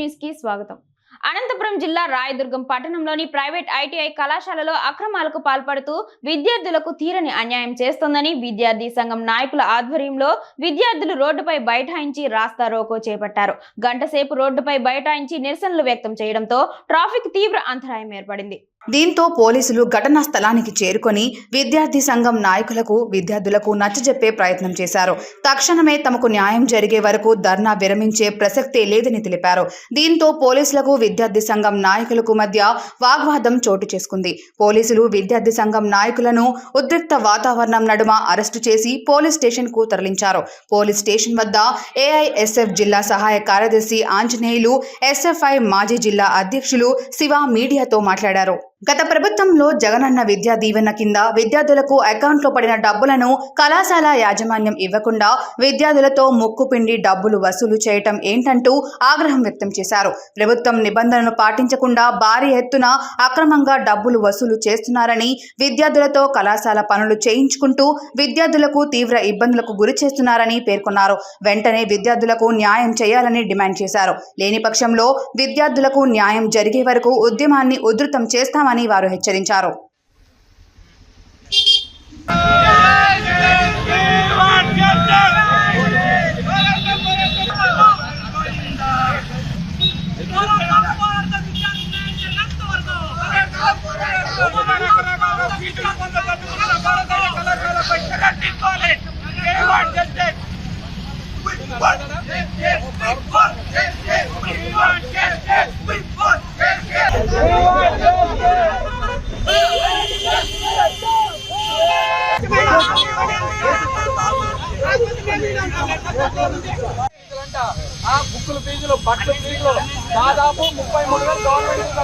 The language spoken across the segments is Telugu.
న్యూస్కి స్వాగతం. అనంతపురం జిల్లా రాయదుర్గం పట్టణంలోని ప్రైవేట్ ఐటీఐ కళాశాలలో అక్రమాలకు పాల్పడుతూ విద్యార్థులకు తీరని అన్యాయం చేస్తోందని విద్యార్థి సంఘం నాయకుల ఆధ్వర్యంలో విద్యార్థులు రోడ్డుపై బైఠాయించి రాస్తా రోకో చేపట్టారు. గంటసేపు రోడ్డుపై బైఠాయించి నిరసనలు వ్యక్తం చేయడంతో ట్రాఫిక్ తీవ్ర అంతరాయం ఏర్పడింది. దీంతో పోలీసులు ఘటనా స్థలానికి చేరుకొని విద్యార్థి సంఘం నాయకులకు విద్యార్థులకు నచ్చజెప్పే ప్రయత్నం చేశారు. తక్షణమే తమకు న్యాయం జరిగే వరకు ధర్నా విరమించే ప్రసక్తే లేదని తెలిపారు. దీంతో పోలీసులకు విద్యార్థి సంఘం నాయకులకు మధ్య వాగ్వాదం చోటు చేసుకుంది. పోలీసులు విద్యార్థి సంఘం నాయకులను ఉద్రిక్త వాతావరణం నడుమ అరెస్టు చేసి పోలీస్ స్టేషన్కు తరలించారు. పోలీస్ స్టేషన్ వద్ద ఏఐఎస్ఎఫ్ జిల్లా సహాయ కార్యదర్శి ఆంజనేయులు ఎస్ఎఫ్ఐ మాజీ జిల్లా అధ్యక్షులు శివ మీడియాతో మాట్లాడారు. గత ప్రభుత్వంలో జగనన్న విద్యా దీవెన కింద విద్యార్థులకు అకౌంట్లో పడిన డబ్బులను కళాశాల యాజమాన్యం ఇవ్వకుండా విద్యార్థులతో ముక్కుపిండి డబ్బులు వసూలు చేయటం ఏంటంటూ ఆగ్రహం వ్యక్తం చేశారు. ప్రభుత్వం నిబంధనలు పాటించకుండా భారీ ఎత్తున అక్రమంగా డబ్బులు వసూలు చేస్తున్నారని విద్యార్థులతో కళాశాల పనులు చేయించుకుంటూ విద్యార్థులకు తీవ్ర ఇబ్బందులకు గురి చేస్తున్నారని పేర్కొన్నారు. వెంటనే విద్యార్థులకు న్యాయం చేయాలని డిమాండ్ చేశారు. లేని పక్షంలో విద్యార్థులకు న్యాయం జరిగే వరకు ఉద్యమాన్ని ఉధృతం చేస్తామని వారు హెచ్చరించారు. ఆ బుక్కుల ఫీజులు బట్టల ఫీజులు దాదాపు ముప్పై మూడు వేలు గవర్నమెంట్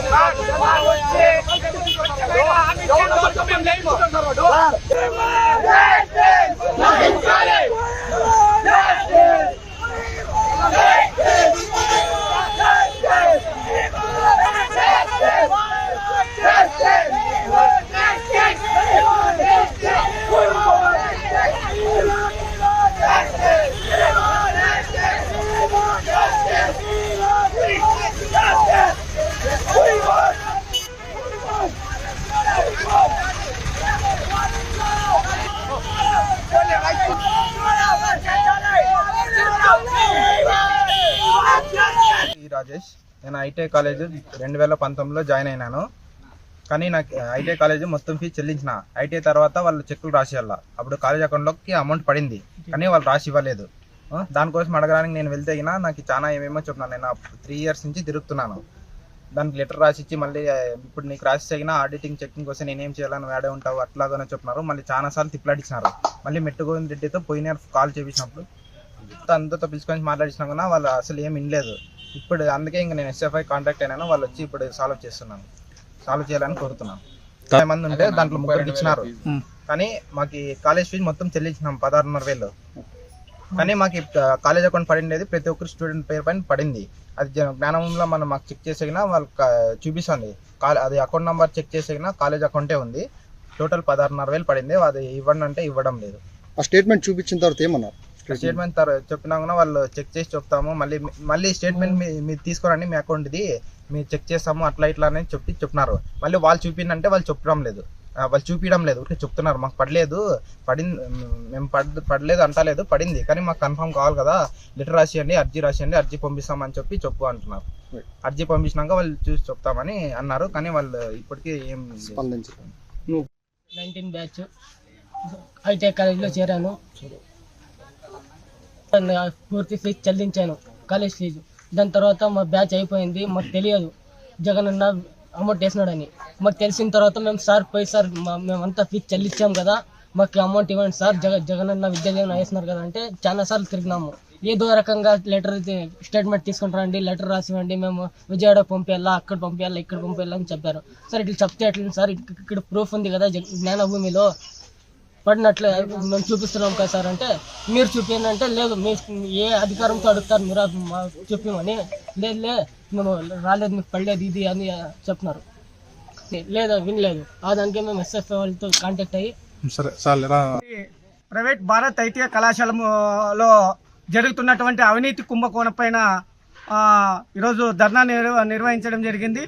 రాజేష్. నేను ఐటీఐ కాలేజ్ రెండు వేల పంతొమ్మిదిలో జాయిన్ అయినాను. కానీ నాకు ఐటీఐ కాలేజ్ మొత్తం ఫీజు చెల్లించిన. ఐటీఐ తర్వాత వాళ్ళు చెక్కులు రాసేయాల. అప్పుడు కాలేజ్ అకౌంట్లోకి అమౌంట్ పడింది. కానీ వాళ్ళు రాసి ఇవ్వలేదు. దానికోసం అడగడానికి నేను వెళ్తే అయినా నాకు చాలా ఏమేమో చెప్తున్నాను నేను త్రీ ఇయర్స్ నుంచి తిరుగుతున్నాను. దానికి లెటర్ రాసిచ్చి మళ్ళీ ఇప్పుడు నీకు రాసి తగిన ఆడిటింగ్ చెక్కింగ్ కోసం నేనేం చేయాలని వేడే ఉంటావు అట్లాగనే చెప్పినారు. మళ్ళీ చాలా సార్లు తిప్పలాడించినారు మళ్ళీ మెట్టుగోవింద్ రెడ్డితో పోయిన కాల్ చేపించినప్పుడు. అందరితో పిలుచుకొని మాట్లాడించినా కూడా వాళ్ళు అసలు ఏం వినలేదు. ఇప్పుడు అందుకే ఇంకా నేను ఎస్ఎఫ్ఐ కాంటాక్ట్ అయినాను వాళ్ళు వచ్చి ఇప్పుడు సాల్వ్ చేస్తున్నాను. సాల్వ్ చేయాలని కోరుతున్నాను. చాలా మంది ఉంటే దాంట్లో ముగ్గురికి ఇచ్చినారు. కానీ మాకు కాలేజ్ ఫీజు మొత్తం చెల్లించినాం పదహారున్నర వేలు. కానీ మాకు కాలేజ్ అకౌంట్ పడిండేది ప్రతి ఒక్కరి స్టూడెంట్ పేరు పైన పడింది. అది జ్ఞానంలో మనం మాకు చెక్ చేసేగినా వాళ్ళకి చూపిస్తుంది. అది అకౌంట్ నెంబర్ చెక్ చేసేగినా కాలేజ్ అకౌంటే ఉంది. టోటల్ పదహారున్నర వేలు పడింది. అది ఇవ్వండి అంటే ఇవ్వడం లేదు. ఆ స్టేట్మెంట్ చూపించిన తర్వాత ఏమన్నారు? స్టేట్మెంట్ చెప్పినా కూడా వాళ్ళు చెక్ చేసి చెప్తాము. మళ్ళీ మళ్ళీ స్టేట్మెంట్ మీ మీరు తీసుకోరండి మీ అకౌంట్ ఇది మీరు చెక్ చేస్తాము అట్లా ఇట్లా అని చెప్పి చెప్తున్నారు మళ్ళీ వాళ్ళు చూపిందంటే వాళ్ళు చెప్పడం లేదు. వాళ్ళు చూపించడం లేదు. ఊరికే చెప్తున్నారు. మాకు పడలేదు. పడింది మేము పడ్ పడలేదు అంటలేదు. పడింది. కానీ మాకు కన్ఫర్మ్ కావాలి కదా. లెటర్ రాసియండి అర్జీ రాసియండి అర్జీ పంపిస్తామని చెప్పి చెప్పు అంటున్నారు. అర్జీ పంపించినాక వాళ్ళు చూసి చెప్తామని అన్నారు. కానీ వాళ్ళు ఇప్పటికీ ఏం స్పందించారు నైన్టీన్ బ్యాచ్ ఐటీఐ కాలేజీలో చేరాను. పూర్తి ఫీజు చెల్లించాను కాలేజ్ ఫీజు. దాని తర్వాత మా బ్యాచ్ అయిపోయింది మాకు తెలియదు. జగన్ అన్న అమౌంట్ వేసినాడని. మాకు తెలిసిన తర్వాత మేము సార్ పోయి సార్ మేమంతా ఫీజు చెల్లించాం కదా మాకు అమౌంట్ ఇవ్వండి సార్ జగ జగన్ అన్న విద్యాలయం వేసినారు కదా అంటే చాలా సార్లు తిరిగినాము. ఏదో రకంగా లెటర్ స్టేట్మెంట్ తీసుకుంటారండి లెటర్ రాసివ్వండి మేము విజయవాడ పంపేయాలా అక్కడ పంపేయాలా ఇక్కడ పంపేయాలా అని చెప్పారు. సార్ ఇట్లా చెప్తే ఎట్లా సార్? ఇక్కడ ప్రూఫ్ ఉంది కదా జ్ఞానభూమిలో. పడినట్లు మేము చూపిస్తున్నాం కదా సార్ అంటే మీరు చూపించండి అంటే లేదు మీ ఏ అధికారంతో అడుగుతారు మీరు అది మా చూపించమని లేదు లే మేము రాలేదు మీకు పడలేదు ఇది అని చెప్తున్నారు. లేదు వినలేదు. ఆ దానికే మేము ఎస్ఎఫ్ఐ వాళ్ళతో కాంటాక్ట్ అయ్యి ప్రైవేట్ భారత్ ఐటీఐ కళాశాలలో జరుగుతున్నటువంటి అవినీతి కుంభకోణం పైన ఆ, ఈరోజు ధర్నా నిర్వ- నిర్వహించడం జరిగింది.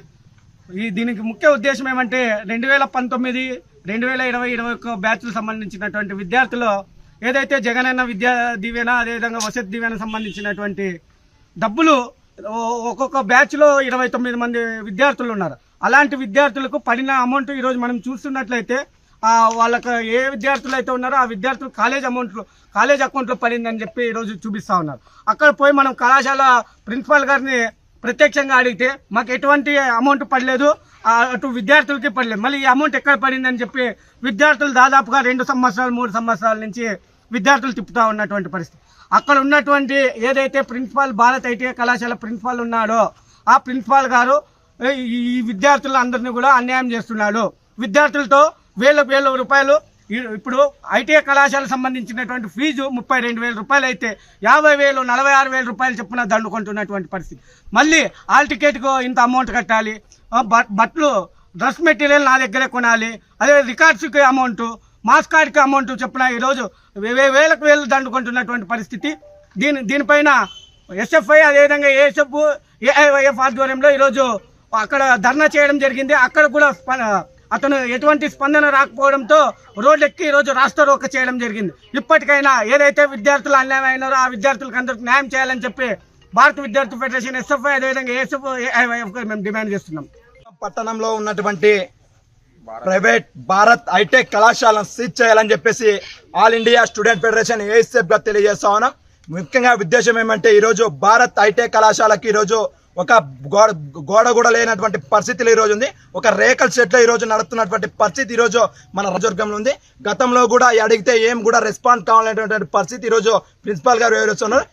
ఈ దీనికి ముఖ్య ఉద్దేశం ఏమంటే రెండు వేల పంతొమ్మిది రెండు వేల ఇరవై ఇరవై ఒక్క బ్యాచ్లు సంబంధించినటువంటి విద్యార్థులు ఏదైతే జగనన్న విద్యా దీవెన అదేవిధంగా వసతి దీవెన సంబంధించినటువంటి డబ్బులు ఒక్కొక్క బ్యాచ్లో ఇరవై తొమ్మిది మంది విద్యార్థులు ఉన్నారు. అలాంటి విద్యార్థులకు పడిన అమౌంట్ ఈరోజు మనం చూస్తున్నట్లయితే వాళ్ళకు ఏ విద్యార్థులు అయితే ఉన్నారో ఆ విద్యార్థులు కాలేజ్ అమౌంట్లో కాలేజ్ అకౌంట్లో పడిందని చెప్పి ఈరోజు చూపిస్తా ఉన్నారు. అక్కడ పోయి మనం కళాశాల ప్రిన్సిపాల్ గారిని ప్రత్యక్షంగా అడిగితే మాకు ఎటువంటి అమౌంట్ పడలేదు అటు విద్యార్థులకి పడలేదు. మళ్ళీ ఈ అమౌంట్ ఎక్కడ పడిందని చెప్పి విద్యార్థులు దాదాపుగా రెండు సంవత్సరాలు మూడు సంవత్సరాల నుంచి విద్యార్థులు తిప్పుతూ ఉన్నటువంటి పరిస్థితి. అక్కడ ఉన్నటువంటి ఏదైతే ప్రిన్సిపాల్ భారత్ ఐటీఐ కళాశాల ప్రిన్సిపాల్ ఉన్నాడో ఆ ప్రిన్సిపాల్ గారు ఈ విద్యార్థులందరినీ కూడా అన్యాయం చేస్తున్నాడు. విద్యార్థులతో వేల వేల రూపాయలు ఇప్పుడు ఐటీఐ కళాశాల సంబంధించినటువంటి ఫీజు ముప్పై రెండు వేల రూపాయలు అయితే యాభై వేలు నలభై ఆరు వేల రూపాయలు చొప్పున దండుకుంటున్నటువంటి పరిస్థితి. మళ్ళీ ఆల్ టికెట్కు ఇంత అమౌంట్ కట్టాలి. బట్- బట్టలు డ్రెస్ మెటీరియల్ నా దగ్గరే కొనాలి. అదే రికార్డ్స్కి అమౌంట్ మాస్ కార్డ్కి అమౌంట్ చెప్పిన ఈరోజు వేలకు వేలు దండుకుంటున్నటువంటి పరిస్థితి. దీని దీనిపైన ఎస్ఎఫ్ఐ అదేవిధంగా ఏఎస్ఎఫ్ ఏఐవైఎఫ్ ఆధ్వర్యంలో ఈరోజు అక్కడ ధర్నా చేయడం జరిగింది. అక్కడ కూడా అతను ఎటువంటి స్పందన రాకపోవడంతో రోడ్లెక్కి ఈరోజు రాష్ట్ర రోక చేయడం జరిగింది. ఇప్పటికైనా ఏదైతే విద్యార్థులు అన్యాయం అయినారో ఆ విద్యార్థులకు అందరికి న్యాయం చేయాలని చెప్పి భారత విద్యార్థి ఫెడరేషన్ ఎస్ఎఫ్ఐ అదేవిధంగా ఏఎస్ఎఫ్ మేము డిమాండ్ చేస్తున్నాం. పట్టణంలో ఉన్నటువంటి ప్రైవేట్ భారత్ హైటెక్ కళాశాలను సీజ్ చేయాలని చెప్పేసి ఆల్ ఇండియా స్టూడెంట్ ఫెడరేషన్ ఏఎస్ఎఫ్గా తెలియజేస్తా ఉన్నాం. ముఖ్యంగా ఉద్దేశం ఏమంటే ఈరోజు భారత్ హైటెక్ కళాశాలకి ఈరోజు ఒక గోడ గోడ కూడా లేనటువంటి పరిస్థితులు ఈ రోజు ఉంది. ఒక రేకల్ షెడ్ ఈరోజు నడుతున్నటువంటి నడుస్తున్నటువంటి పరిస్థితి ఈ రోజు మన రాజవర్గంలో ఉంది. గతంలో కూడా అడిగితే ఏం కూడా రెస్పాన్స్ కావాలనేటువంటి పరిస్థితి ఈ రోజు ప్రిన్సిపాల్ గారు వివరిస్తున్నారు.